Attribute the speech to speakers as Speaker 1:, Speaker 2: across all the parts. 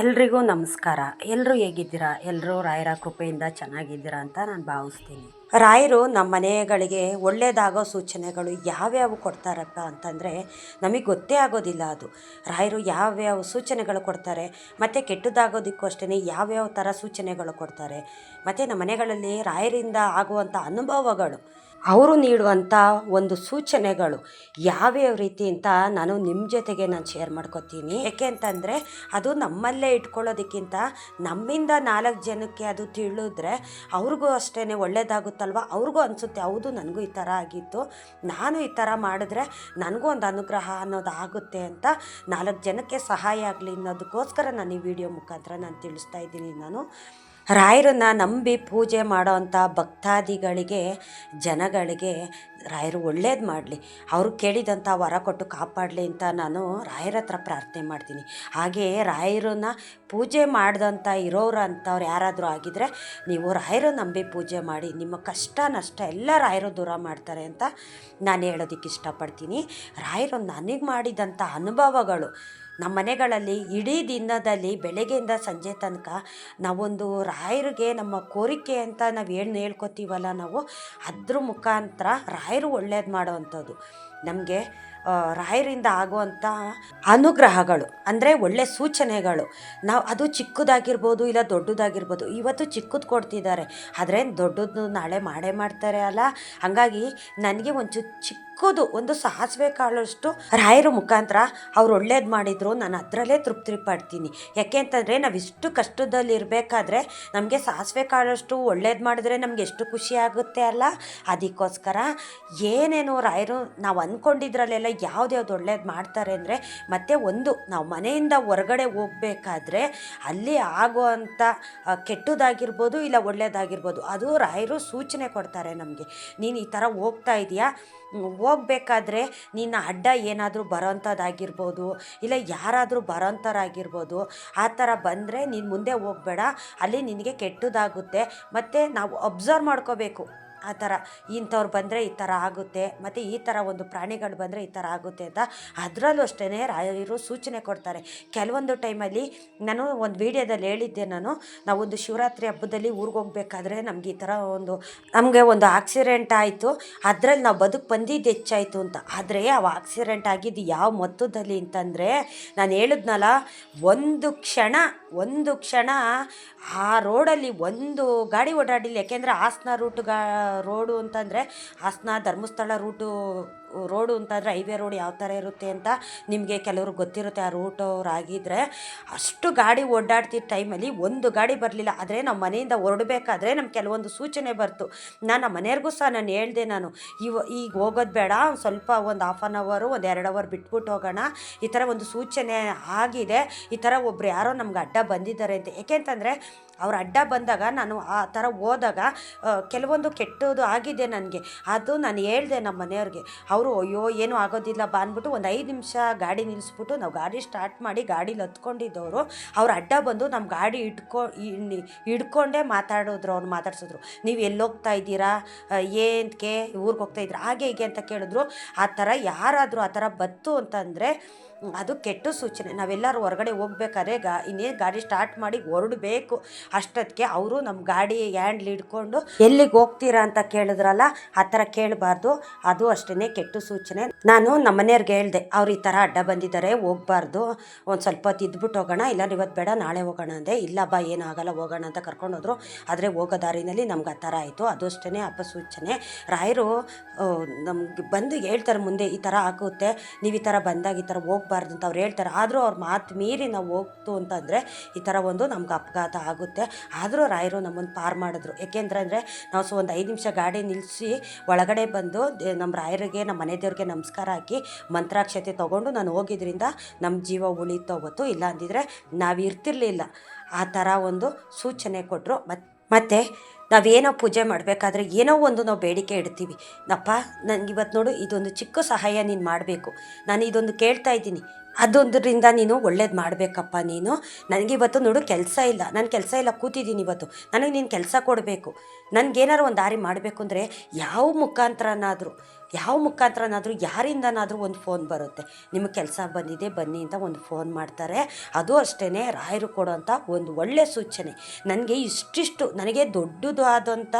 Speaker 1: ಎಲ್ರಿಗೂ ನಮಸ್ಕಾರ. ಎಲ್ಲರೂ ಹೇಗಿದ್ದೀರಾ? ಎಲ್ಲರೂ ರಾಯರ ಕೃಪೆಯಿಂದ ಚೆನ್ನಾಗಿದ್ದೀರಾ ಅಂತ ನಾನು ಭಾವಿಸ್ತೀನಿ. ರಾಯರು ನಮ್ಮ ಮನೆಗಳಿಗೆ ಒಳ್ಳೆಯದಾಗೋ ಸೂಚನೆಗಳು ಯಾವ್ಯಾವ ಕೊಡ್ತಾರಪ್ಪ ಅಂತಂದರೆ ನಮಗೆ ಗೊತ್ತೇ ಆಗೋದಿಲ್ಲ ಅದು. ರಾಯರು ಯಾವ್ಯಾವ ಸೂಚನೆಗಳು ಕೊಡ್ತಾರೆ, ಮತ್ತು ಕೆಟ್ಟದಾಗೋದಕ್ಕೂ ಅಷ್ಟೇ ಯಾವ್ಯಾವ ಥರ ಸೂಚನೆಗಳು ಕೊಡ್ತಾರೆ, ಮತ್ತು ನಮ್ಮ ಮನೆಗಳಲ್ಲಿ ರಾಯರಿಂದ ಆಗುವಂಥ ಅನುಭವಗಳು. ಅವರು ನೀಡುವಂಥ ಒಂದು ಸೂಚನೆಗಳು ಯಾವ್ಯಾವ ರೀತಿ ಅಂತ ನಾನು ನಿಮ್ಮ ಜೊತೆಗೆ ನಾನು ಶೇರ್ ಮಾಡ್ಕೊತೀನಿ. ಯಾಕೆ ಅಂತಂದರೆ ಅದು ನಮ್ಮಲ್ಲೇ ಇಟ್ಕೊಳ್ಳೋದಕ್ಕಿಂತ ನಮ್ಮಿಂದ ನಾಲ್ಕು ಜನಕ್ಕೆ ಅದು ತಿಳಿದ್ರೆ ಅವ್ರಿಗೂ ಅಷ್ಟೇ ಒಳ್ಳೇದಾಗುತ್ತಲ್ವ? ಅವ್ರಿಗೂ ಅನಿಸುತ್ತೆ, ಹೌದು, ನನಗೂ ಈ ಥರ ಆಗಿತ್ತು. ನಾನು ಈ ಥರ ಮಾಡಿದ್ರೆ ನನಗೂ ಒಂದು ಅನುಗ್ರಹ ಅನ್ನೋದು ಆಗುತ್ತೆ ಅಂತ ನಾಲ್ಕು ಜನಕ್ಕೆ ಸಹಾಯ ಆಗಲಿ ಅನ್ನೋದಕ್ಕೋಸ್ಕರ ನಾನು ಈ ವಿಡಿಯೋ ಮುಖಾಂತರ ನಾನು ತಿಳಿಸ್ತಾ ಇದ್ದೀನಿ ನಾನು. ರಾಯರನ್ನ ನಂಬಿ ಪೂಜೆ ಮಾಡೋವಂಥ ಭಕ್ತಾದಿಗಳಿಗೆ, ಜನಗಳಿಗೆ ರಾಯರು ಒಳ್ಳೇದು ಮಾಡಲಿ. ಅವರು ಕೇಳಿದಂಥ ವರ ಕೊಟ್ಟು ಕಾಪಾಡಲಿ ಅಂತ ನಾನು ರಾಯರ ಹತ್ರ ಪ್ರಾರ್ಥನೆ ಮಾಡ್ತೀನಿ. ಹಾಗೆಯೇ ರಾಯರನ್ನ ಪೂಜೆ ಮಾಡ್ದಂಥ ಇರೋರು ಅಂಥವ್ರು ಯಾರಾದರೂ ಆಗಿದ್ದರೆ ನೀವು ರಾಯರು ನಂಬಿ ಪೂಜೆ ಮಾಡಿ, ನಿಮ್ಮ ಕಷ್ಟ ನಷ್ಟ ಎಲ್ಲ ರಾಯರು ದೂರ ಮಾಡ್ತಾರೆ ಅಂತ ನಾನು ಹೇಳೋದಕ್ಕೆ ಇಷ್ಟಪಡ್ತೀನಿ. ರಾಯರು ನನಗೆ ಮಾಡಿದಂಥ ಅನುಭವಗಳು ನಮ್ಮ ಮನೆಗಳಲ್ಲಿ ಇಡೀ ದಿನದಲ್ಲಿ ಬೆಳಗ್ಗೆಯಿಂದ ಸಂಜೆ ತನಕ ನಾವೊಂದು ರಾಯರಿಗೆ ನಮ್ಮ ಕೋರಿಕೆ ಅಂತ ನಾವು ಏನು ಹೇಳ್ಕೊತೀವಲ್ಲ ನಾವು, ಅದ್ರ ಮುಖಾಂತರ ರಾಯರು ಒಳ್ಳೇದು ಮಾಡೋವಂಥದ್ದು. ನಮಗೆ ರಾಯರಿಂದ ಆಗುವಂಥ ಅನುಗ್ರಹಗಳು, ಅಂದರೆ ಒಳ್ಳೆ ಸೂಚನೆಗಳು. ನಾವು ಅದು ಚಿಕ್ಕದಾಗಿರ್ಬೋದು ಇಲ್ಲ ದೊಡ್ಡದಾಗಿರ್ಬೋದು, ಇವತ್ತು ಚಿಕ್ಕದು ಕೊಡ್ತಿದ್ದಾರೆ. ಆದರೆ ದೊಡ್ಡದು ನಾಳೆ ಮಾಡೇ ಮಾಡ್ತಾರೆ ಅಲ್ಲ. ಹಾಗಾಗಿ ನನಗೆ ಒಂಚೂರು ಚಿಕ್ಕದು ಒಂದು ಸಾಸಿವೆ ಕಾಳಷ್ಟು ರಾಯರ ಮುಖಾಂತರ ಅವ್ರು ಒಳ್ಳೇದು ಮಾಡಿದ್ರು, ನಾನು ಅದರಲ್ಲೇ ತೃಪ್ತಿ ಪಡ್ತೀನಿ. ಯಾಕೆ ಅಂತಂದರೆ ನಾವು ಇಷ್ಟು ಕಷ್ಟದಲ್ಲಿ ಇರಬೇಕಾದ್ರೆ ನಮಗೆ ಸಾಸಿವೆ ಕಾಳಷ್ಟು ಒಳ್ಳೇದು ಮಾಡಿದ್ರೆ ನಮ್ಗೆ ಎಷ್ಟು ಖುಷಿ ಆಗುತ್ತೆ ಅಲ್ಲ? ಅದಕ್ಕೋಸ್ಕರ ಏನೇನು ರಾಯರು ನಾವು ಅಂದ್ಕೊಂಡಿದ್ರಲ್ಲೆಲ್ಲ ಯಾವ್ದ್ಯಾವ್ದು ಒಳ್ಳೇದು ಮಾಡ್ತಾರೆ ಅಂದರೆ ಮತ್ತೆ ಒಂದು ನಾವು ಮನೆಯಿಂದ ಹೊರಗಡೆ ಹೋಗ್ಬೇಕಾದ್ರೆ ಅಲ್ಲಿ ಆಗೋ ಅಂಥ ಕೆಟ್ಟದಾಗಿರ್ಬೋದು ಇಲ್ಲ ಒಳ್ಳೇದಾಗಿರ್ಬೋದು, ಅದು ರಾಯರು ಸೂಚನೆ ಕೊಡ್ತಾರೆ ನಮಗೆ. ನೀನು ಈ ಥರ ಹೋಗ್ತಾ ಇದೆಯಾ? ಹೋಗ್ಬೇಕಾದ್ರೆ ನಿನ್ನ ಅಡ್ಡ ಏನಾದರೂ ಬರೋಂಥದ್ದಾಗಿರ್ಬೋದು, ಇಲ್ಲ ಯಾರಾದರೂ ಬರೋಂಥರಾಗಿರ್ಬೋದು, ಆ ಥರ ಬಂದರೆ ನೀನು ಮುಂದೆ ಹೋಗಬೇಡ. ಅಲ್ಲಿ ನಿನಗೆ ಕೆಟ್ಟದಾಗುತ್ತೆ. ಮತ್ತು ನಾವು ಅಬ್ಸರ್ವ್ ಮಾಡ್ಕೋಬೇಕು. ಆ ಥರ ಇಂಥವ್ರು ಬಂದರೆ ಈ ಥರ ಆಗುತ್ತೆ, ಮತ್ತು ಈ ಥರ ಒಂದು ಪ್ರಾಣಿಗಳು ಬಂದರೆ ಈ ಥರ ಆಗುತ್ತೆ ಅಂತ ಅದರಲ್ಲೂ ಅಷ್ಟೇ ರಾಯರು ಸೂಚನೆ ಕೊಡ್ತಾರೆ. ಕೆಲವೊಂದು ಟೈಮಲ್ಲಿ ನಾನು ಒಂದು ವೀಡಿಯೋದಲ್ಲಿ ಹೇಳಿದ್ದೆ ನಾನು ನಾವೊಂದು ಶಿವರಾತ್ರಿ ಹಬ್ಬದಲ್ಲಿ ಊರಿಗೆ ಹೋಗ್ಬೇಕಾದ್ರೆ ನಮ್ಗೆ ಈ ಥರ ಒಂದು, ನಮಗೆ ಒಂದು ಆಕ್ಸಿಡೆಂಟ್ ಆಯಿತು, ಅದರಲ್ಲಿ ನಾವು ಬದುಕು ಬಂದಿದ್ದು ಹೆಚ್ಚಾಯಿತು ಅಂತ. ಆದರೆ ಆ ಆಕ್ಸಿಡೆಂಟ್ ಆಗಿದ್ದು ಯಾವ ಮೊತ್ತದಲ್ಲಿ ಅಂತಂದರೆ, ನಾನು ಹೇಳಿದ್ನಲ್ಲ, ಒಂದು ಕ್ಷಣ ಒಂದು ಕ್ಷಣ ಆ ರೋಡಲ್ಲಿ ಒಂದು ಗಾಡಿ ಓಡಾಡಿಲ್ಲ. ಯಾಕೆಂದರೆ ಹಾಸನ ರೂಟ್ ಗಾ ರೋಡು ಅಂತಂದರೆ ಹಾಸನ ಧರ್ಮಸ್ಥಳ ರೂಟು ರೋಡು ಅಂತಂದರೆ ಹೈವೇ ರೋಡ್ ಯಾವ ಥರ ಇರುತ್ತೆ ಅಂತ ನಿಮಗೆ ಕೆಲವ್ರಿಗೆ ಗೊತ್ತಿರುತ್ತೆ ಆ ರೂಟ್ ಆಗಿದ್ದರೆ ಅಷ್ಟು ಗಾಡಿ ಓಡಾಡ್ತಿದ್ದ ಟೈಮಲ್ಲಿ ಒಂದು ಗಾಡಿ ಬರಲಿಲ್ಲ. ಆದರೆ ನಮ್ಮ ಮನೆಯಿಂದ ಹೊರಡಬೇಕಾದ್ರೆ ನಮ್ಗೆ ಕೆಲವೊಂದು ಸೂಚನೆ ಬರ್ತು. ನಾನು ನಮ್ಮ ಮನೆಯವ್ರಿಗೂ ಸಹ ನಾನು ಹೇಳ್ದೆ ನಾನು, ಇವ, ಈಗ ಹೋಗೋದು ಬೇಡ ಸ್ವಲ್ಪ ಒಂದು ಹಾಫ್ ಆನ್ ಅವರು ಒಂದು ಎರಡು ಅವರ್ ಬಿಟ್ಬಿಟ್ಟು ಹೋಗೋಣ. ಈ ಥರ ಒಂದು ಸೂಚನೆ ಆಗಿದೆ. ಈ ಥರ ಒಬ್ರು ಯಾರೋ ನಮ್ಗೆ ಅಡ್ಡ ಬಂದಿದ್ದಾರೆ ಅಂತ. ಏಕೆಂತಂದರೆ ಅವ್ರ ಅಡ್ಡ ಬಂದಾಗ ನಾನು ಆ ಥರ ಹೋದಾಗ ಕೆಲವೊಂದು ಕೆಟ್ಟದು ಆಗಿದೆ ನನಗೆ. ಅದು ನಾನು ಹೇಳ್ದೆ ನಮ್ಮ ಮನೆಯವ್ರಿಗೆ. ಅವರು ಅಯ್ಯೋ, ಏನೂ ಆಗೋದಿಲ್ಲ ಬಾ ಅಂದ್ಬಿಟ್ಟು ಒಂದು ಐದು ನಿಮಿಷ ಗಾಡಿ ನಿಲ್ಲಿಸ್ಬಿಟ್ಟು ನಾವು ಗಾಡಿ ಸ್ಟಾರ್ಟ್ ಮಾಡಿ ಗಾಡೀಲಿ ಹತ್ಕೊಂಡಿದ್ದವರು ಅವ್ರು ಅಡ್ಡ ಬಂದು ನಮ್ಮ ಗಾಡಿ ಇಟ್ಕೊ ಇಟ್ಕೊಂಡೇ ಮಾತಾಡಿದ್ರು, ಅವ್ರು ಮಾತಾಡ್ಸಿದ್ರು. ನೀವು ಎಲ್ಲೋಗ್ತಾ ಇದ್ದೀರಾ? ಏನಕ್ಕೆ ಊರಿಗೆ ಹೋಗ್ತಾ ಇದ್ದೀರಾ? ಹಾಗೆ ಹೀಗೆ ಅಂತ ಕೇಳಿದ್ರು. ಆ ಥರ ಯಾರಾದರೂ ಆ ಥರ ಬತ್ತು ಅಂತಂದರೆ ಅದು ಕೆಟ್ಟ ಸೂಚನೆ. ನಾವೆಲ್ಲರೂ ಹೊರಗಡೆ ಹೋಗ್ಬೇಕಾದ್ರೆ ಗಾ, ಇನ್ನೇನು ಗಾಡಿ ಸ್ಟಾರ್ಟ್ ಮಾಡಿ ಹೊರಡಬೇಕು. ಅಷ್ಟೊತ್ತಿಗೆ ಅವರು ನಮ್ಮ ಗಾಡಿ ಹ್ಯಾಂಡ್ಲ್ ಹಿಡ್ಕೊಂಡು, ಎಲ್ಲಿಗೆ ಹೋಗ್ತೀರಾ ಅಂತ ಕೇಳಿದ್ರಲ್ಲ ಆ ಥರ ಕೇಳಬಾರ್ದು. ಅದು ಅಷ್ಟೇ ಕೆಟ್ಟ ಸೂಚನೆ. ನಾನು ನಮ್ಮ ಮನೆಯವ್ರಿಗೆ ಹೇಳ್ದೆ, ಅವ್ರು ಈ ಥರ ಅಡ್ಡ ಬಂದಿದ್ದಾರೆ ಹೋಗ್ಬಾರ್ದು. ಒಂದು ಸ್ವಲ್ಪ ಹೊತ್ತು ಇದ್ಬಿಟ್ಟು ಹೋಗೋಣ ಇಲ್ಲ ಇವತ್ತು ಬೇಡ, ನಾಳೆ ಹೋಗೋಣ ಅಂದೆ. ಇಲ್ಲ ಬಾ ಏನಾಗಲ್ಲ ಹೋಗೋಣ ಅಂತ ಕರ್ಕೊಂಡೋದ್ರು ಆದರೆ ಹೋಗೋ ದಾರಿನಲ್ಲಿ ನಮ್ಗೆ ಆ ಥರ ಆಯಿತು. ಅದು ಅಷ್ಟೇ ಅಪಸೂಚನೆ ರಾಯರು ನಮ್ಗೆ ಬಂದು ಹೇಳ್ತಾರೆ ಮುಂದೆ, ಈ ಥರ ಆಗುತ್ತೆ. ನೀವು ಈ ಥರ ಬಂದಾಗ ಈ ಥರ ಹೋಗ್ಬಾರ್ದು. ಅಂತ ಅವ್ರು ಹೇಳ್ತಾರೆ. ಆದರೂ ಅವ್ರ ಮಾತು ಮೀರಿ ನಾವು ಹೋಗ್ತು ಅಂತಂದರೆ ಈ ಥರ ಒಂದು ನಮ್ಗೆ ಅಪಘಾತ ಆಗುತ್ತೆ. ಆದರೂ ರಾಯರು ನಮ್ಮನ್ನು ಪಾರು ಮಾಡಿದ್ರು. ಯಾಕೆಂದ್ರೆ ಅಂದರೆ ನಾವು ಸೊ ಒಂದು ಐದು ನಿಮಿಷ ಗಾಡಿ ನಿಲ್ಲಿಸಿ ಒಳಗಡೆ ಬಂದು ನಮ್ಮ ರಾಯರಿಗೆ ನಮ್ಮ ಮನೆ ದೇವ್ರಿಗೆ ನಮಸ್ಕಾರ ಹಾಕಿ ಮಂತ್ರಾಕ್ಷತೆ ತೊಗೊಂಡು ನಾನು ಹೋಗಿದ್ರಿಂದ ನಮ್ಮ ಜೀವ ಉಳಿತು ಅವತ್ತು ಇಲ್ಲ ಅಂದಿದ್ರೆ ನಾವು ಇರ್ತಿರ್ಲಿಲ್ಲ. ಆ ಥರ ಒಂದು ಸೂಚನೆ ಕೊಟ್ಟರು ಮತ್ತು ಮತ್ತು ನಾವೇನೋ ಪೂಜೆ ಮಾಡಬೇಕಾದ್ರೆ ಏನೋ ಒಂದು ನಾವು ಬೇಡಿಕೆ ಇಡ್ತೀವಿ. ನಪ್ಪ ನನಗೆ ಇವತ್ತು ನೋಡು, ಇದೊಂದು ಚಿಕ್ಕ ಸಹಾಯ ನೀನು ಮಾಡಬೇಕು. ನಾನು ಇದೊಂದು ಕೇಳ್ತಾ ಇದ್ದೀನಿ. ಅದೊಂದರಿಂದ ನೀನು ಒಳ್ಳೇದು ಮಾಡಬೇಕಪ್ಪ ನೀನು. ನನಗೆ ಇವತ್ತು ನೋಡು ಕೆಲಸ ಇಲ್ಲ. ನಾನು ಕೆಲಸ ಇಲ್ಲ, ಕೂತಿದ್ದೀನಿ ಇವತ್ತು. ನನಗೆ ನೀನು ಕೆಲಸ ಕೊಡಬೇಕು. ನನಗೇನಾರು ಒಂದು ದಾರಿ ಮಾಡಬೇಕು ಅಂದರೆ ಯಾವ ಮುಖಾಂತರನಾದರೂ ಯಾವ ಮುಖಾಂತರನಾದರೂ ಯಾರಿಂದನಾದರೂ ಒಂದು ಫೋನ್ ಬರುತ್ತೆ. ನಿಮಗೆ ಕೆಲಸ ಬಂದಿದೆ, ಬನ್ನಿ ಅಂತ ಒಂದು ಫೋನ್ ಮಾಡ್ತಾರೆ. ಅದು ಅಷ್ಟೇ ರಾಯರು ಕೊಡೋಂಥ ಒಂದು ಒಳ್ಳೆಯ ಸೂಚನೆ. ನನಗೆ ಇಷ್ಟಿಷ್ಟು, ನನಗೆ ದೊಡ್ಡದು ಆದಂಥ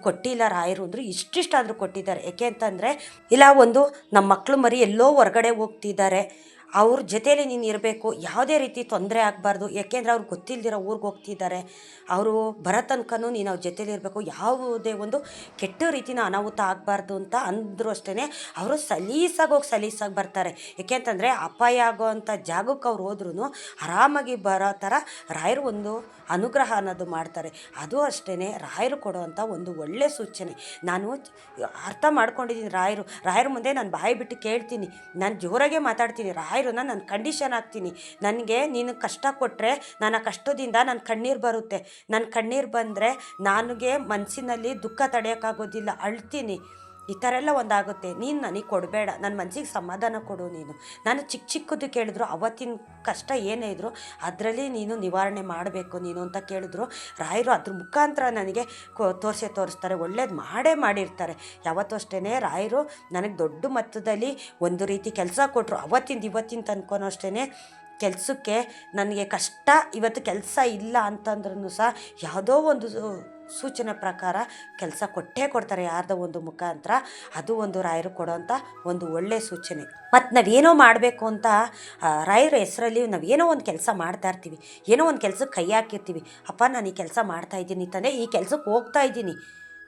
Speaker 1: ಕೊಟ್ಟಿಲ್ಲ ರಾಯರು ಅಂದರೆ ಇಷ್ಟಿಷ್ಟಾದರೂ ಕೊಟ್ಟಿದ್ದಾರೆ. ಯಾಕೆ ಅಂತಂದರೆ, ಇಲ್ಲ ಒಂದು ನಮ್ಮ ಮಕ್ಕಳು ಮರಿ ಎಲ್ಲೋ ಹೊರಗಡೆ ಹೋಗ್ತಿದ್ದಾರೆ. ಅವ್ರ ಜೊತೇಲಿ ನೀನು ಇರಬೇಕು, ಯಾವುದೇ ರೀತಿ ತೊಂದರೆ ಆಗಬಾರ್ದು, ಯಾಕೆಂದರೆ ಅವ್ರು ಗೊತ್ತಿಲ್ದಿರೋ ಊರಿಗೆ ಹೋಗ್ತಿದ್ದಾರೆ. ಅವರು ಬರೋ ತನಕನೂ ನೀನು ಅವ್ರ ಜೊತೇಲಿ ಇರಬೇಕು, ಯಾವುದೇ ಒಂದು ಕೆಟ್ಟ ರೀತಿನ ಅನಾಹುತ ಆಗಬಾರ್ದು ಅಂತ ಅಂದರೂ ಅಷ್ಟೇ ಅವರು ಸಲೀಸಾಗಿ ಹೋಗಿ ಸಲೀಸಾಗಿ ಬರ್ತಾರೆ. ಯಾಕೆ ಅಂತಂದರೆ ಅಪಾಯ ಆಗೋವಂಥ ಜಾಗಕ್ಕೆ ಅವ್ರು ಹೋದ್ರೂ ಆರಾಮಾಗಿ ಬರೋ ಥರ ರಾಯರು ಒಂದು ಅನುಗ್ರಹ ಅನ್ನೋದು ಮಾಡ್ತಾರೆ. ಅದು ಅಷ್ಟೇ ರಾಯರು ಕೊಡುವಂಥ ಒಂದು ಒಳ್ಳೆಯ ಸೂಚನೆ. ನಾನು ಅರ್ಥ ಮಾಡ್ಕೊಂಡಿದ್ದೀನಿ ರಾಯರು. ರಾಯರ ಮುಂದೆ ನಾನು ಬಾಯಿ ಬಿಟ್ಟು ಕೇಳ್ತೀನಿ. ನಾನು ಜೋರಾಗೆ ಮಾತಾಡ್ತೀನಿ. ರಾಯರನ್ನ ನಾನು ಕಂಡೀಷನ್ ಹಾಕ್ತೀನಿ. ನನಗೆ ನೀನು ಕಷ್ಟ ಕೊಟ್ಟರೆ ನಾನು ಕಷ್ಟದಿಂದ ನನ್ನ ಕಣ್ಣೀರು ಬರುತ್ತೆ. ನನ್ನ ಕಣ್ಣೀರು ಬಂದರೆ ನನಗೆ ಮನಸ್ಸಿನಲ್ಲಿ ದುಃಖ ತಡೆಯೋಕ್ಕಾಗೋದಿಲ್ಲ. ಅಳ್ತೀನಿ. ಈ ಥರ ಎಲ್ಲ ಒಂದಾಗುತ್ತೆ. ನೀನು ನನಗೆ ಕೊಡಬೇಡ. ನನ್ನ ಮನಸ್ಸಿಗೆ ಸಮಾಧಾನ ಕೊಡು ನೀನು. ನಾನು ಚಿಕ್ಕ ಚಿಕ್ಕದು ಕೇಳಿದ್ರು, ಅವತ್ತಿನ ಕಷ್ಟ ಏನೇ ಇದ್ರು ಅದರಲ್ಲಿ ನೀನು ನಿವಾರಣೆ ಮಾಡಬೇಕು ನೀನು ಅಂತ ಕೇಳಿದ್ರು. ರಾಯರು ಅದ್ರ ಮುಖಾಂತರ ನನಗೆ ತೋರಿಸೇ ತೋರಿಸ್ತಾರೆ. ಒಳ್ಳೇದು ಮಾಡೇ ಮಾಡಿರ್ತಾರೆ. ಯಾವತ್ತೂ ಅಷ್ಟೇ ರಾಯರು ನನಗೆ ದೊಡ್ಡ ಮೊತ್ತದಲ್ಲಿ ಒಂದು ರೀತಿ ಕೆಲಸ ಕೊಟ್ಟರು ಅವತ್ತಿಂದ ಇವತ್ತಿನ ತನ್ಕೊನೋ ಅಷ್ಟೇ ಕೆಲಸಕ್ಕೆ ನನಗೆ ಕಷ್ಟ, ಇವತ್ತು ಕೆಲಸ ಇಲ್ಲ ಅಂತಂದ್ರೂ ಸಹ ಯಾವುದೋ ಒಂದು ಸೂಚನೆ ಪ್ರಕಾರ ಕೆಲಸ ಕೊಟ್ಟೇ ಕೊಡ್ತಾರೆ ಯಾರ್ದೋ ಒಂದು ಮುಖಾಂತರ. ಅದು ಒಂದು ರಾಯರು ಕೊಡೋಂಥ ಒಂದು ಒಳ್ಳೆಯ ಸೂಚನೆ. ಮತ್ತು ನಾವೇನೋ ಮಾಡಬೇಕು ಅಂತ ರಾಯರ ಹೆಸರಲ್ಲಿ ನಾವೇನೋ ಒಂದು ಕೆಲಸ ಮಾಡ್ತಾ ಇರ್ತೀವಿ. ಏನೋ ಒಂದು ಕೆಲಸಕ್ಕೆ ಕೈ ಹಾಕಿರ್ತೀವಿ. ಅಪ್ಪ ನಾನು ಈ ಕೆಲಸ ಮಾಡ್ತಾ ಇದ್ದೀನಿ ತಂದೆ ಈ ಕೆಲಸಕ್ಕೆ ಹೋಗ್ತಾ ಇದ್ದೀನಿ.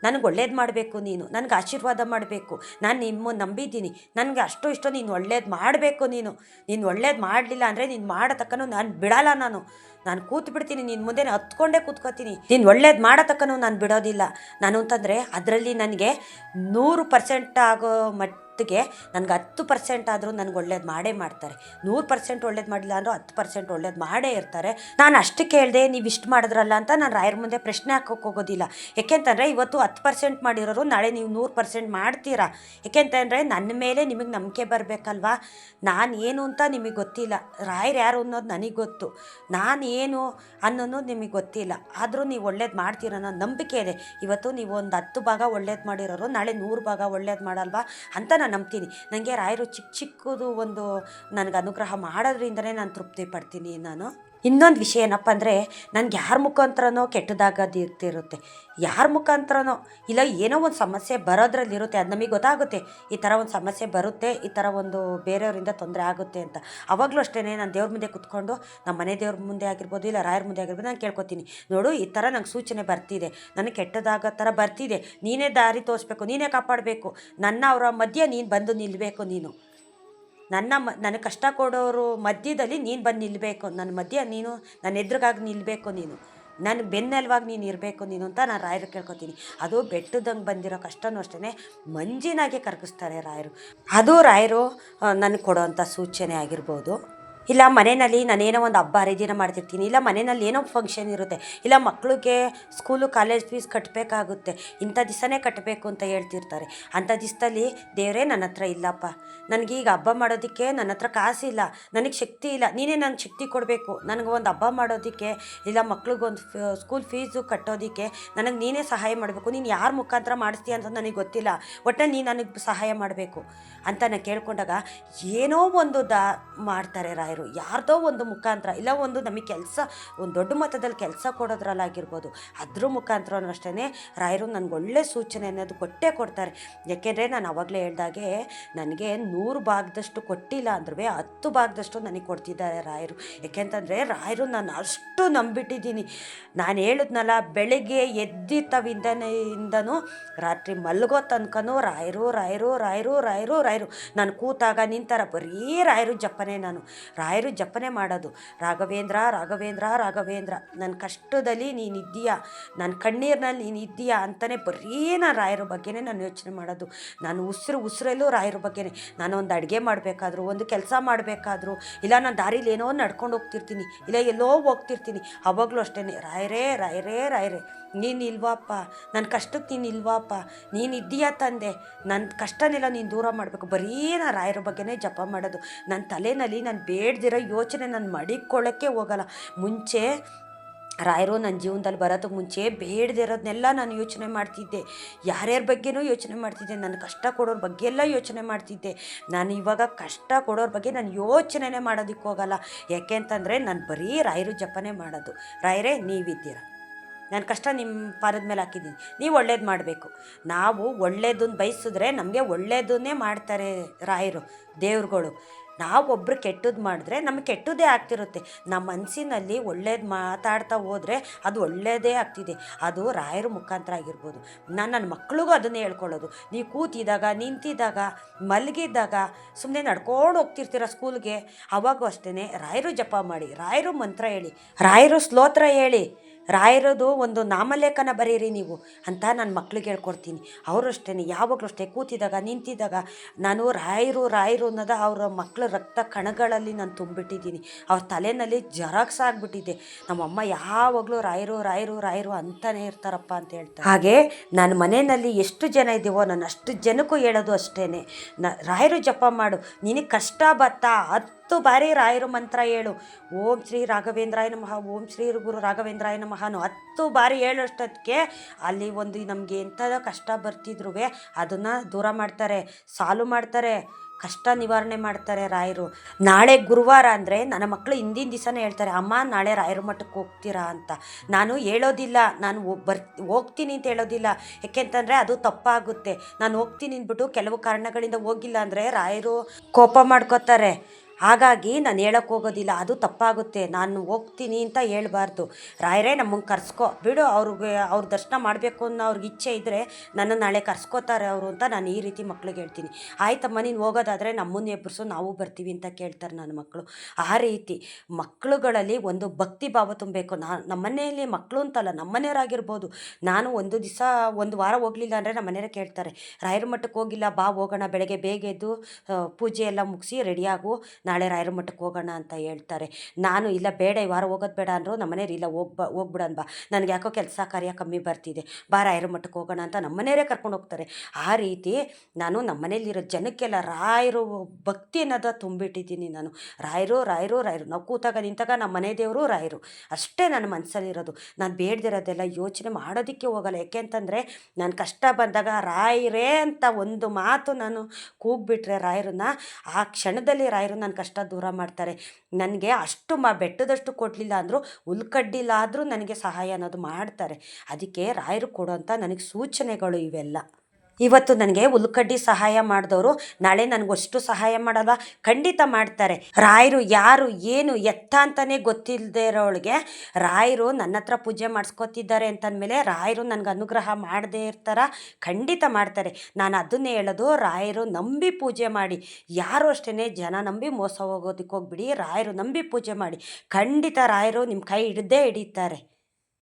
Speaker 1: ನನಗೆ ಒಳ್ಳೇದು ಮಾಡಬೇಕು ನೀನು, ನನಗೆ ಆಶೀರ್ವಾದ ಮಾಡಬೇಕು. ನಾನು ನಿಮ್ಮ ನಂಬಿದ್ದೀನಿ. ನನಗೆ ಅಷ್ಟು ಇಷ್ಟು ನೀನು ಒಳ್ಳೇದು ಮಾಡಬೇಕು ನೀನು. ನೀನು ಒಳ್ಳೇದು ಮಾಡಲಿಲ್ಲ ಅಂದರೆ ನೀನು ಮಾಡತಕ್ಕನು ನಾನು ಬಿಡಲ್ಲ ನಾನು. ನಾನು ಕೂತು ಬಿಡ್ತೀನಿ ನಿನ್ನ ಮುಂದೆ ಹತ್ಕೊಂಡೇ ಕೂತ್ಕೋತೀನಿ. ನೀನು ಒಳ್ಳೇದು ಮಾಡತಕ್ಕನು ನಾನು ಬಿಡೋದಿಲ್ಲ. ನಾನು ಅಂತಂದರೆ ಅದರಲ್ಲಿ ನನಗೆ ನೂರು ಪರ್ಸೆಂಟ್ ಆಗೋ ಮಟ್ಟಿಗೆ ನನಗೆ ಹತ್ತು ಪರ್ಸೆಂಟ್ ಆದರೂ ನನಗೆ ಒಳ್ಳೇದು ಮಾಡೇ ಮಾಡ್ತಾರೆ. ನೂರು ಪರ್ಸೆಂಟ್ ಒಳ್ಳೇದು ಮಾಡಿಲ್ಲ ಅಂದರೂ ಹತ್ತು ಪರ್ಸೆಂಟ್ ಒಳ್ಳೇದು ಮಾಡೇ ಇರ್ತಾರೆ. ನಾನು ಅಷ್ಟು ಕೇಳಿದೆ, ನೀವು ಇಷ್ಟು ಮಾಡಿದ್ರಲ್ಲ ಅಂತ ನಾನು ರಾಯರ ಮುಂದೆ ಪ್ರಶ್ನೆ ಹಾಕೋಕೆ ಹೋಗೋದಿಲ್ಲ. ಏಕೆಂತಂದರೆ ಇವತ್ತು ಹತ್ತು ಪರ್ಸೆಂಟ್ ಮಾಡಿರೋರು ನಾಳೆ ನೀವು ನೂರು ಪರ್ಸೆಂಟ್ ಮಾಡ್ತೀರಾ. ಏಕೆಂತಂದರೆ ನನ್ನ ಮೇಲೆ ನಿಮಗೆ ನಂಬಿಕೆ ಬರಬೇಕಲ್ವಾ? ನಾನು ಏನು ಅಂತ ನಿಮಗೆ ಗೊತ್ತಿಲ್ಲ. ರಾಯರು ಯಾರು ಅನ್ನೋದು ನನಗೆ ಗೊತ್ತು. ನಾನು ಏನು ಅನ್ನೋದು ನಿಮಗೆ ಗೊತ್ತಿಲ್ಲ. ಆದರೂ ನೀವು ಒಳ್ಳೇದು ಮಾಡ್ತೀರ ಅನ್ನೋ ನಂಬಿಕೆ ಇದೆ. ಇವತ್ತು ನೀವು ಒಂದು ಹತ್ತು ಭಾಗ ಒಳ್ಳೇದು ಮಾಡಿರೋರು ನಾಳೆ ನೂರು ಭಾಗ ಒಳ್ಳೇದು ಮಾಡಲ್ವಾ ಅಂತ ನಾನು ನಂಬ್ತೀನಿ. ನನಗೆ ರಾಯರು ಚಿಕ್ಕ ಚಿಕ್ಕದು ಒಂದು ನನಗೆ ಅನುಗ್ರಹ ಮಾಡೋದ್ರಿಂದನೇ ನಾನು ತೃಪ್ತಿ ಪಡ್ತೀನಿ ನಾನು. ಇನ್ನೊಂದು ವಿಷಯ ಏನಪ್ಪ ಅಂದರೆ, ನನಗೆ ಯಾರ ಮುಖಾಂತರನೋ ಕೆಟ್ಟದಾಗದಿರ್ತಿರುತ್ತೆ ಯಾರ ಮುಖಾಂತರನೋ, ಇಲ್ಲ ಏನೋ ಒಂದು ಸಮಸ್ಯೆ ಬರೋದ್ರಲ್ಲಿರುತ್ತೆ ಅದು ನಮಗೆ ಗೊತ್ತಾಗುತ್ತೆ. ಈ ಥರ ಒಂದು ಸಮಸ್ಯೆ ಬರುತ್ತೆ, ಈ ಥರ ಒಂದು ಬೇರೆಯವರಿಂದ ತೊಂದರೆ ಆಗುತ್ತೆ ಅಂತ. ಅವಾಗಲೂ ಅಷ್ಟೇ ನಾನು ದೇವ್ರ ಮುಂದೆ ಕುತ್ಕೊಂಡು ನಮ್ಮ ಮನೆ ದೇವ್ರ ಮುಂದೆ ಆಗಿರ್ಬೋದು, ಇಲ್ಲ ರಾಯರ ಮುಂದೆ ಆಗಿರ್ಬೋದು, ನಾನು ಕೇಳ್ಕೊತೀನಿ. ನೋಡು, ಈ ಥರ ನಂಗೆ ಸೂಚನೆ ಬರ್ತಿದೆ. ನನಗೆ ಕೆಟ್ಟದಾಗೋ ಥರ ಬರ್ತಿದೆ. ನೀನೇ ದಾರಿ ತೋರಿಸ್ಬೇಕು, ನೀನೇ ಕಾಪಾಡಬೇಕು. ನನ್ನ ಅವರ ಮಧ್ಯೆ ನೀನು ಬಂದು ನಿಲ್ಲಬೇಕು ನೀನು. ನನ್ನ ಮ ನನಗೆ ಕಷ್ಟ ಕೊಡೋರು ಮಧ್ಯದಲ್ಲಿ ನೀನು ಬಂದು ನಿಲ್ಲಬೇಕು ನನ್ನ ಮಧ್ಯ ನೀನು ನನ್ನ ಎದುರುಗಾಗಿ ನಿಲ್ಲಬೇಕು ನೀನು. ನನ್ನ ಬೆನ್ನೆಲುವಾಗಿ ನೀನು ಇರಬೇಕು ನೀನು ಅಂತ ನಾನು ರಾಯರು ಕೇಳ್ಕೊತೀನಿ. ಅದು ಬೆಟ್ಟದಂಗೆ ಬಂದಿರೋ ಕಷ್ಟನೂ ಅಷ್ಟೇ ಮಂಜಿನಾಗೆ ಕರಗಿಸ್ತಾರೆ ರಾಯರು. ಅದು ರಾಯರು ನನಗೆ ಕೊಡೋವಂಥ ಸೂಚನೆ ಆಗಿರ್ಬೋದು. ಇಲ್ಲ ಮನೆಯಲ್ಲಿ ನಾನೇನೋ ಒಂದು ಹಬ್ಬ ಹರಿದಿನ ಮಾಡ್ತಿರ್ತೀನಿ, ಇಲ್ಲ ಮನೆಯಲ್ಲಿ ಏನೋ ಫಂಕ್ಷನ್ ಇರುತ್ತೆ, ಇಲ್ಲ ಮಕ್ಕಳಿಗೆ ಸ್ಕೂಲು ಕಾಲೇಜ್ ಫೀಸ್ ಕಟ್ಟಬೇಕಾಗುತ್ತೆ ಇಂಥ ದಿವಸನೇ ಕಟ್ಟಬೇಕು ಅಂತ ಹೇಳ್ತಿರ್ತಾರೆ. ಅಂಥ ದಿವಸದಲ್ಲಿ ದೇವರೇ ನನ್ನ ಹತ್ರ ಇಲ್ಲಪ್ಪ. ನನಗೆ ಈಗ ಹಬ್ಬ ಮಾಡೋದಕ್ಕೆ ನನ್ನ ಹತ್ರ ಕಾಸಿಲ್ಲ ನನಗೆ ಶಕ್ತಿ ಇಲ್ಲ, ನೀನೇ ನನಗೆ ಶಕ್ತಿ ಕೊಡಬೇಕು. ನನಗೆ ಒಂದು ಹಬ್ಬ ಮಾಡೋದಕ್ಕೆ, ಇಲ್ಲ ಮಕ್ಳಿಗೊಂದು ಸ್ಕೂಲ್ ಫೀಸು ಕಟ್ಟೋದಕ್ಕೆ ನನಗೆ ನೀನೇ ಸಹಾಯ ಮಾಡಬೇಕು. ನೀನು ಯಾರ ಮುಖಾಂತರ ಮಾಡಿಸ್ತೀಯ ಅಂತ ನನಗೆ ಗೊತ್ತಿಲ್ಲ ಒಟ್ಟಲ್ಲಿ ನೀನು ನನಗೆ ಸಹಾಯ ಮಾಡಬೇಕು ಅಂತ ನಾನು ಕೇಳ್ಕೊಂಡಾಗ ಏನೋ ಒಂದು ದಾ ಮಾಡ್ತಾರೆ ರಾಯರು. ಯಾರ್ದೋ ಒಂದು ಮುಖಾಂತರ ಇಲ್ಲ, ಒಂದು ನಮಗೆ ಕೆಲಸ, ಒಂದು ದೊಡ್ಡ ಮಟ್ಟದಲ್ಲಿ ಕೆಲಸ ಕೊಡೋದ್ರಲ್ಲಾಗಿರ್ಬೋದು ಅದ್ರ ಮುಖಾಂತರ ಅಷ್ಟೇ ರಾಯರು ನನಗೆ ಒಳ್ಳೆ ಸೂಚನೆ ಅನ್ನೋದು ಕೊಟ್ಟೇ ಕೊಡ್ತಾರೆ. ಯಾಕೆಂದರೆ ನಾನು ಅವಾಗಲೇ ಹೇಳ್ದಾಗೆ ನನಗೆ ನೂರು ಭಾಗದಷ್ಟು ಕೊಟ್ಟಿಲ್ಲ ಅಂದ್ರೂ ಹತ್ತು ಭಾಗದಷ್ಟು ನನಗೆ ಕೊಡ್ತಿದ್ದಾರೆ ರಾಯರು. ಯಾಕೆಂತಂದರೆ ರಾಯರು ನಾನು ಅಷ್ಟು ನಂಬಿಟ್ಟಿದ್ದೀನಿ. ನಾನು ಹೇಳಿದ್ನಲ್ಲ, ಬೆಳಗ್ಗೆ ಎದ್ದಿತ್ತವಿಂದನೆಯಿಂದನೂ ರಾತ್ರಿ ಮಲಗೋ ತನಕನೂ ರಾಯರು ರಾಯರು ರಾಯರು ರಾಯರು ರಾಯರು. ನಾನು ಕೂತಾಗ ನಿಂತಾರ ಬರೀ ರಾಯರು ಜಪನೆ ನಾನು. ರಾಯರು ಜಪನೆ ಮಾಡೋದು, ರಾಘವೇಂದ್ರ ರಾಘವೇಂದ್ರ ರಾಘವೇಂದ್ರ ನನ್ನ ಕಷ್ಟದಲ್ಲಿ ನೀನಿದ್ದೀಯಾ ನನ್ನ ಕಣ್ಣೀರಿನಲ್ಲಿ ನೀನು ಇದ್ದೀಯಾ ಅಂತಲೇ ಬರೀ ನಾನು ರಾಯರ ಬಗ್ಗೆನೇ ನಾನು ಯೋಚನೆ ಮಾಡೋದು. ನಾನು ಉಸಿರು ಉಸಿರಲ್ಲೂ ರಾಯರ ಬಗ್ಗೆನೇ, ನಾನು ಒಂದು ಅಡುಗೆ ಮಾಡಬೇಕಾದ್ರು, ಒಂದು ಕೆಲಸ ಮಾಡಬೇಕಾದ್ರು, ಇಲ್ಲ ನಾನು ದಾರಿಲಿ ಏನೋ ನಡ್ಕೊಂಡು ಹೋಗ್ತಿರ್ತೀನಿ, ಇಲ್ಲ ಎಲ್ಲೋ ಹೋಗ್ತಿರ್ತೀನಿ, ಅವಾಗಲೂ ಅಷ್ಟೇ ರಾಯರೇ ರಾಯರೇ ರಾಯರೇ, ನೀನು ಇಲ್ವಾಪ್ಪ ನನ್ನ ಕಷ್ಟಕ್ಕೆ ನೀನು ಇಲ್ವಾಪ್ಪ, ನೀನು ಇದ್ದೀಯಾ ತಂದೆ ನನ್ನ ಕಷ್ಟನೆಲ್ಲ ನೀನು ದೂರ ಮಾಡಬೇಕು, ಬರೀ ನಾನು ರಾಯರ ಬಗ್ಗೆನೇ ಜಪ ಮಾಡೋದು ನನ್ನ ತಲೆನಲ್ಲಿ ನಾನು ಬೇಡ್ದಿರೋ ಯೋಚನೆ ನಾನು ಮಡಿಕೊಳ್ಳೋಕ್ಕೆ ಹೋಗಲ್ಲ. ಮುಂಚೆ ರಾಯರು ನನ್ನ ಜೀವನದಲ್ಲಿ ಬರೋದಕ್ಕೆ ಮುಂಚೆ ಬೇಡದಿರೋದನ್ನೆಲ್ಲ ನಾನು ಯೋಚನೆ ಮಾಡ್ತಿದ್ದೆ. ಯಾರ್ಯಾರ ಬಗ್ಗೆನೂ ಯೋಚನೆ ಮಾಡ್ತಿದ್ದೆ. ನಾನು ಕಷ್ಟ ಕೊಡೋರ ಬಗ್ಗೆ ಎಲ್ಲ ಯೋಚನೆ ಮಾಡ್ತಿದ್ದೆ. ನಾನು ಇವಾಗ ಕಷ್ಟ ಕೊಡೋರ ಬಗ್ಗೆ ನಾನು ಯೋಚನೆನೇ ಮಾಡೋದಕ್ಕೆ ಹೋಗಲ್ಲ. ಯಾಕೆ ಅಂತಂದರೆ ನಾನು ಬರೀ ರಾಯರು ಜಪನೆ ಮಾಡೋದು. ರಾಯರೇ, ನೀವಿದ್ದೀರ. ನನ್ನ ಕಷ್ಟ ನಿಮ್ಮ ಪಾದದ ಮೇಲೆ ಹಾಕಿದ್ದೀನಿ. ನೀವು ಒಳ್ಳೇದು ಮಾಡಬೇಕು. ನಾವು ಒಳ್ಳೇದನ್ನು ಬಯಸಿದ್ರೆ ನಮಗೆ ಒಳ್ಳೇದನ್ನೇ ಮಾಡ್ತಾರೆ ರಾಯರು, ದೇವ್ರುಗಳು. ನಾವು ಒಬ್ರು ಕೆಟ್ಟದ್ದು ಮಾಡಿದ್ರೆ ನಮಗೆ ಕೆಟ್ಟದ್ದೇ ಆಗ್ತಿರುತ್ತೆ. ನಮ್ಮ ಮನಸ್ಸಿನಲ್ಲಿ ಒಳ್ಳೇದು ಮಾತಾಡ್ತಾ ಹೋದರೆ ಅದು ಒಳ್ಳೇದೇ ಆಗ್ತಿದೆ. ಅದು ರಾಯರ ಮುಖಾಂತರ ಆಗಿರ್ಬೋದು. ನಾನು ನನ್ನ ಮಕ್ಕಳಿಗೂ ಅದನ್ನೇ ಹೇಳ್ಕೊಳ್ಳೋದು. ನೀವು ಕೂತಿದ್ದಾಗ, ನಿಂತಿದ್ದಾಗ, ಮಲಗಿದ್ದಾಗ ಸುಮ್ಮನೆ ನಡ್ಕೊಂಡು ಹೋಗ್ತಿರ್ತೀರ ಸ್ಕೂಲ್ಗೆ. ಅವಾಗೂ ಅಷ್ಟೇ ರಾಯರು ಜಪ ಮಾಡಿ, ರಾಯರು ಮಂತ್ರ ಹೇಳಿ, ರಾಯರು ಸ್ತೋತ್ರ ಹೇಳಿ. ರಾಯರದು ಒಂದು ನಾಮಲೇಖನ ಬರೀರಿ ನೀವು ಅಂತ ನನ್ನ ಮಕ್ಳಿಗೆ ಹೇಳ್ಕೊಡ್ತೀನಿ. ಅವರು ಅಷ್ಟೇ ಯಾವಾಗಲೂ ಅಷ್ಟೇ. ಕೂತಿದಾಗ ನಿಂತಿದ್ದಾಗ ನಾನು ರಾಯರು ರಾಯರು ಅನ್ನೋದು ಅವರ ಮಕ್ಕಳ ರಕ್ತ ಕಣಗಳಲ್ಲಿ ನಾನು ತುಂಬಿಟ್ಟಿದ್ದೀನಿ. ಅವ್ರ ತಲೆಯಲ್ಲಿ ಜರಾಕ್ಸ್ ಆಗಿಬಿಟ್ಟಿದೆ. ನಮ್ಮಮ್ಮ ಯಾವಾಗಲೂ ರಾಯರು ರಾಯರು ರಾಯರು ಅಂತಾನೆ ಇರ್ತಾರಪ್ಪ ಅಂತ ಹೇಳ್ತಾರೆ. ಹಾಗೆ ನನ್ನ ಮನೆಯಲ್ಲಿ ಎಷ್ಟು ಜನ ಇದ್ದೀವೋ, ನಾನು ಅಷ್ಟು ಜನಕ್ಕೂ ಹೇಳೋದು ಅಷ್ಟೇ ನ, ರಾಯರು ಜಪ ಮಾಡು. ನಿನಗೆ ಕಷ್ಟ ಬತ್ತಾ? ಹತ್ತು ಬಾರಿ ರಾಯರು ಮಂತ್ರ ಹೇಳು ಓಂ ಶ್ರೀ ರಾಘವೇಂದ್ರಾಯ ನಮಃ, ಓಂ ಶ್ರೀ ಗುರು ರಾಘವೇಂದ್ರಾಯ ನಮಃನು ಹತ್ತು ಬಾರಿ ಹೇಳೋಷ್ಟೊತ್ತಿಗೆ ಅಲ್ಲಿ ಒಂದು ನಮಗೆ ಎಂಥದ ಕಷ್ಟ ಬರ್ತಿದ್ರು ಅದನ್ನು ದೂರ ಮಾಡ್ತಾರೆ, ಸಾಲು ಮಾಡ್ತಾರೆ, ಕಷ್ಟ ನಿವಾರಣೆ ಮಾಡ್ತಾರೆ ರಾಯರು. ನಾಳೆ ಗುರುವಾರ ಅಂದರೆ ನನ್ನ ಮಕ್ಕಳು ಹಿಂದಿನ ದಿವಸನೇ ಹೇಳ್ತಾರೆ, ಅಮ್ಮ, ನಾಳೆ ರಾಯರ ಮಠಕ್ಕೆ ಹೋಗ್ತೀರಾ ಅಂತ. ನಾನು ಹೇಳೋದಿಲ್ಲ, ನಾನು ಬರ್, ಹೋಗ್ತೀನಿ ಅಂತ ಹೇಳೋದಿಲ್ಲ. ಯಾಕೆಂತಂದರೆ ಅದು ತಪ್ಪಾಗುತ್ತೆ. ನಾನು ಹೋಗ್ತೀನಿ ಅಂದ್ಬಿಟ್ಟು ಕೆಲವು ಕಾರಣಗಳಿಂದ ಹೋಗಿಲ್ಲ ಅಂದರೆ ರಾಯರು ಕೋಪ ಮಾಡ್ಕೋತಾರೆ. ಹಾಗಾಗಿ ನಾನು ಹೇಳೋಕ್ಕೆ ಹೋಗೋದಿಲ್ಲ, ಅದು ತಪ್ಪಾಗುತ್ತೆ. ನಾನು ಹೋಗ್ತೀನಿ ಅಂತ ಹೇಳಬಾರ್ದು. ರಾಯರೇ ನಮ್ಮನ್ನು ಕರ್ಸ್ಕೊ. ಬಿಡು, ಅವ್ರಿಗೆ, ಅವ್ರ ದರ್ಶನ ಮಾಡಬೇಕು ಅನ್ನೋ ಅವ್ರಿಗೆ ಇಚ್ಛೆ ಇದ್ದರೆ ನನ್ನ ನಾಳೆ ಕರ್ಸ್ಕೋತಾರೆ ಅವರು ಅಂತ ನಾನು ಈ ರೀತಿ ಮಕ್ಳಿಗೆ ಹೇಳ್ತೀನಿ. ಆಯ್ತಮ್ಮ, ನೀನು ಹೋಗೋದಾದರೆ ನಮ್ಮನ್ನ ಎಬ್ಬರಿಸು, ನಾವು ಬರ್ತೀವಿ ಅಂತ ಕೇಳ್ತಾರೆ ನನ್ನ ಮಕ್ಕಳು. ಆ ರೀತಿ ಮಕ್ಕಳುಗಳಲ್ಲಿ ಒಂದು ಭಕ್ತಿ ಭಾವ ತುಂಬಬೇಕು. ನಾ ಮನೆಯಲ್ಲಿ ಮಕ್ಕಳು ಅಂತಲ್ಲ, ನಮ್ಮನೆಯವರಾಗಿರ್ಬೋದು. ನಾನು ಒಂದು ದಿವಸ, ಒಂದು ವಾರ ಹೋಗಲಿಲ್ಲ ಅಂದರೆ ನಮ್ಮ ಮನೆಯವ್ರು ಕೇಳ್ತಾರೆ, ರಾಯರ ಮಠಕ್ಕೆ ಹೋಗಿಲ್ಲ, ಬಾ, ಹೋಗೋಣ, ಬೆಳಗ್ಗೆ ಬೇಗ ಎದ್ದು ಪೂಜೆ ಎಲ್ಲ ಮುಗಿಸಿ ರೆಡಿಯಾಗು ನಾಳೆ ರಾಯರ ಮಠಕ್ಕೆ ಹೋಗೋಣ ಅಂತ ಹೇಳ್ತಾರೆ. ನಾನು ಇಲ್ಲ, ಬೇಡ, ಈ ವಾರ ಹೋಗೋದು ಬೇಡ ಅಂದರು ನಮ್ಮ ಮನೇಲಿ ಇಲ್ಲ ಹೋಗ್ಬ ಹೋಗ್ಬಿಡೋಣ ಬಾ. ನನಗೆ ಯಾಕೋ ಕೆಲಸ ಕಾರ್ಯ ಕಮ್ಮಿ ಬರ್ತಿದೆ. ಬಾ, ರಾಯರ ಮಠಕ್ಕೆ ಹೋಗೋಣ ಅಂತ ನಮ್ಮ ಮನೆಯವರೇ ಕರ್ಕೊಂಡು ಹೋಗ್ತಾರೆ. ಆ ರೀತಿ ನಾನು ನಮ್ಮ ಮನೇಲಿರೋ ಜನಕ್ಕೆಲ್ಲ ರಾಯರು ಭಕ್ತಿ ಅನ್ನೋದು ತುಂಬಿಟ್ಟಿದ್ದೀನಿ ನಾನು. ರಾಯರು ರಾಯರು ರಾಯರು. ನಾವು ಕೂತಾಗ, ನಿಂತಾಗ ನಮ್ಮ ಮನೆ ದೇವರು ರಾಯರು. ಅಷ್ಟೇ ನನ್ನ ಮನಸ್ಸಲ್ಲಿರೋದು ನಾನು ಬೇಡದಿರೋದೆಲ್ಲ ಯೋಚನೆ ಮಾಡೋದಕ್ಕೆ ಹೋಗಲ್ಲ. ಯಾಕೆ ಅಂತಂದರೆ ನಾನು ಕಷ್ಟ ಬಂದಾಗ ರಾಯರೇ ಅಂತ ಒಂದು ಮಾತು ನಾನು ಕೂಗ್ಬಿಟ್ರೆ ರಾಯರನ್ನ, ಆ ಕ್ಷಣದಲ್ಲಿ ರಾಯರು ನನ್ನ ಕಷ್ಟ ದೂರ ಮಾಡ್ತಾರೆ. ನನಗೆ ಅಷ್ಟು ಮ ಬೆಟ್ಟದಷ್ಟು ಕೊಡಲಿಲ್ಲ ಅಂದರೂ ಹುಲ್ಕಡ್ಡಿಲ್ಲ ಆದರೂ ನನಗೆ ಸಹಾಯ ಅನ್ನೋದು ಮಾಡ್ತಾರೆ. ಅದಕ್ಕೆ ರಾಯರು ಕೊಡೋಂಥ ನನಗೆ ಸೂಚನೆಗಳು ಇವೆಲ್ಲ. ಇವತ್ತು ನನಗೆ ಉಲ್ಕಡ್ಡಿ ಸಹಾಯ ಮಾಡಿದವರು, ನಾಳೆ ನನಗಷ್ಟು ಸಹಾಯ ಮಾಡಲ್ವಾ? ಖಂಡಿತ ಮಾಡ್ತಾರೆ. ರಾಯರು ಯಾರು, ಏನು, ಎತ್ತ ಅಂತಲೇ ಗೊತ್ತಿಲ್ಲದೆ ಇರೋಳಿಗೆ ರಾಯರು ನನ್ನ ಹತ್ರ ಪೂಜೆ ಮಾಡಿಸ್ಕೊತಿದ್ದಾರೆ ಅಂತಂದಮೇಲೆ ರಾಯರು ನನಗೆ ಅನುಗ್ರಹ ಮಾಡದೇ ಇರ್ತಾರ, ಖಂಡಿತ ಮಾಡ್ತಾರೆ. ನಾನು ಅದನ್ನೇ ಹೇಳೋದು, ರಾಯರು ನಂಬಿ ಪೂಜೆ ಮಾಡಿ. ಯಾರು ಅಷ್ಟೇ ಜನ ನಂಬಿ ಮೋಸ ಹೋಗೋದಕ್ಕೆ ಹೋಗ್ಬಿಡಿ ರಾಯರು ನಂಬಿ ಪೂಜೆ ಮಾಡಿ. ಖಂಡಿತ ರಾಯರು ನಿಮ್ಮ ಕೈ ಹಿಡ್ದೇ ಹಿಡಿತಾರೆ.